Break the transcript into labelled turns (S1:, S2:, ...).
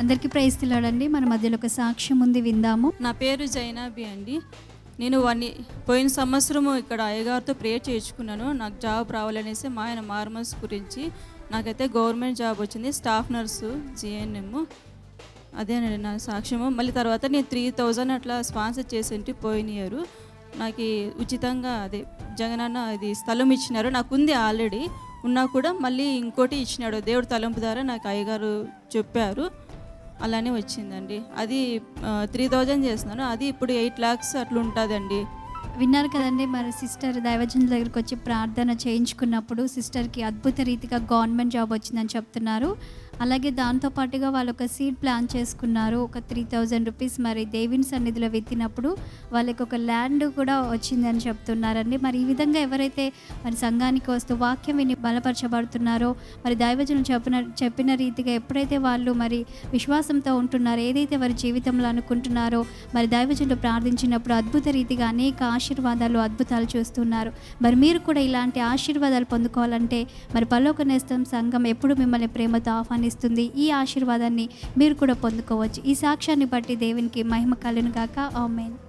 S1: అందరికీ ప్రయత్నిలాడండి మన మధ్యలో ఒక సాక్ష్యం ఉంది విందాము.
S2: నా పేరు జైనాబి అండి. నేను వన్ పోయిన సంవత్సరము ఇక్కడ అయ్యగారితో ప్రేయర్ చేయించుకున్నాను. నాకు జాబ్ రావాలనేసి మా ఆయన మార్మల్స్ గురించి. నాకైతే గవర్నమెంట్ జాబ్ వచ్చింది స్టాఫ్ నర్సు జిఎన్ఎం అదేనండి నా సాక్ష్యము. మళ్ళీ తర్వాత నేను త్రీ థౌజండ్ అట్లా స్పాన్సర్ చేసింటి పోయిన ఇయర్ నాకు ఉచితంగా అదే జగనన్న అది స్థలం ఇచ్చినారు. నాకు ఉంది ఆల్రెడీ. ఉన్నా కూడా మళ్ళీ ఇంకోటి ఇచ్చినాడు. దేవుడు తలంపు ద్వారా నాకు అయ్యగారు చెప్పారు. అలానే వచ్చిందండి. అది త్రీ థౌజండ్ చేస్తున్నాను అది ఇప్పుడు ఎయిట్ ల్యాక్స్ అట్లా ఉంటుందండి.
S1: విన్నారు కదండి మరి సిస్టర్ దైవజనుల దగ్గరికి వచ్చి ప్రార్థన చేయించుకున్నప్పుడు సిస్టర్కి అద్భుత రీతిగా గవర్నమెంట్ జాబ్ వచ్చిందని చెప్తున్నారు. అలాగే దాంతో పాటుగా వాళ్ళు ఒక సీడ్ ప్లాన్ చేసుకున్నారు. ఒక త్రీ థౌజండ్ రూపీస్ మరి దేవుని సన్నిధిలో విత్తినప్పుడు వాళ్ళకి ఒక ల్యాండ్ కూడా వచ్చిందని చెప్తున్నారండి. మరి ఈ విధంగా ఎవరైతే మరి సంఘానికి వస్తూ వాక్యం విని బలపరచబడుతున్నారో మరి దైవజనం చెప్పిన చెప్పిన రీతిగా ఎప్పుడైతే వాళ్ళు మరి విశ్వాసంతో ఉంటున్నారో ఏదైతే వారి జీవితంలో అనుకుంటున్నారో మరి దైవజనులు ప్రార్థించినప్పుడు అద్భుత రీతిగా అనేక ఆశీర్వాదాలు అద్భుతాలు చూస్తున్నారు. మరి మీరు కూడా ఇలాంటి ఆశీర్వాదాలు పొందుకోవాలంటే మరి పలోక నేస్తం సంఘం ఎప్పుడు మిమ్మల్ని ప్రేమతో ఆహ్వానిస్తుంది. ఈ ఆశీర్వాదాన్ని మీరు కూడా పొందుకోవచ్చు. ఈ సాక్ష్యాన్ని బట్టి దేవునికి మహిమ కలను గాక. ఆమెన్.